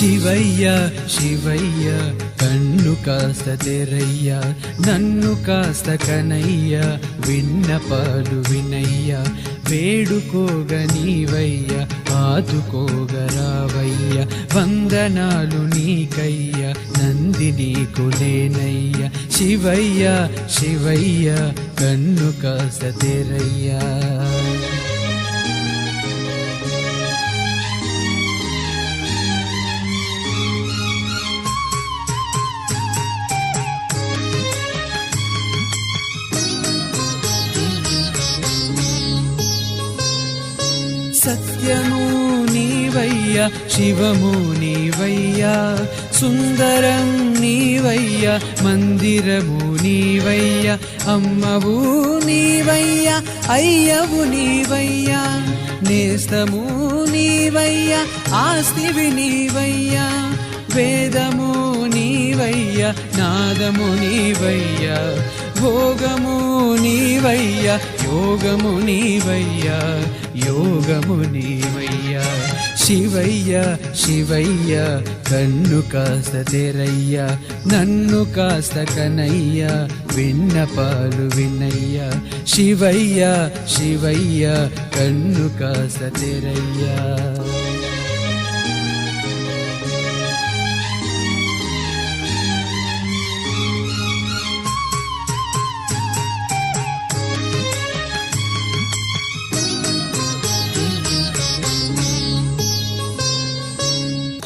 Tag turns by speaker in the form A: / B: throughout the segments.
A: శివయ్య శివయ్య కన్ను కాస్త తెరయ్య నన్ను కాస్త కనయ్య విన్నపాలు వినయ్య వేడుకోగ నీవయ్య ఆదుకోగరావయ్య వందనాలు నీకయ్య నందిని కులేనయ్య శివయ్య శివయ్య కన్ను కాస్త తెరయ్యా. సత్యము నీవయ్య శివము నీవయ్యా సుందరం నీవయ్య మందిరము నీవయ్య అమ్మవు నీవయ్య అయ్యవు నీవయ్య నేస్తము నీవయ్య ఆస్తివి నీవయ్య వేదము నీవయ్య నాదము నీవయ్య భోగము నీవయ్య యోగము నీవయ్య యోగము నీవయ్యా. శివయ్య శివయ్య కన్ను కాస్త తెరయ్య నన్ను కాస్త కనయ్య విన్నపాలు వినయ్య శివయ్య శివయ్య కన్ను కాస్త తెరయ్యా.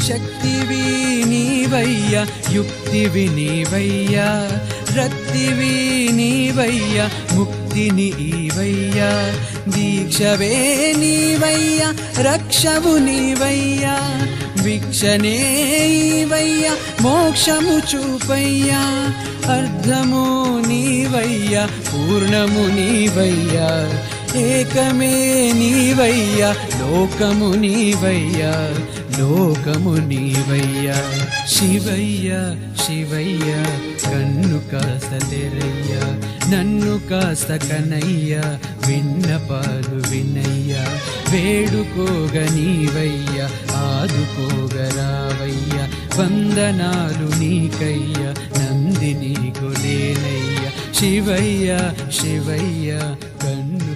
A: శక్తివి నీవయ్య యుక్తివి నీవయ్య రక్తివి నీవయ్య ముక్తిని ఈవయ్య దీక్షవే నీవయ్య రక్షవు నీవయ్య వీక్షణే ఈవయ్య మోక్షము చూపయ్య అర్ధము నీవయ్య పూర్ణము నీవయ్యా ఏకమే నీవయ్య లోకము నీవయ్య లోకము నీవయ్య. శివయ్య శివయ్య కన్ను కాస్త తెరయ్య నన్ను కాస్త కనయ్య విన్నపాలు వినయ్య. వేడుకోగ నీవయ్య ఆదుకోగరావయ్య వందనాలు నీకయ్య నందిని నీకు లేనయ్య. శివయ్య కన్ను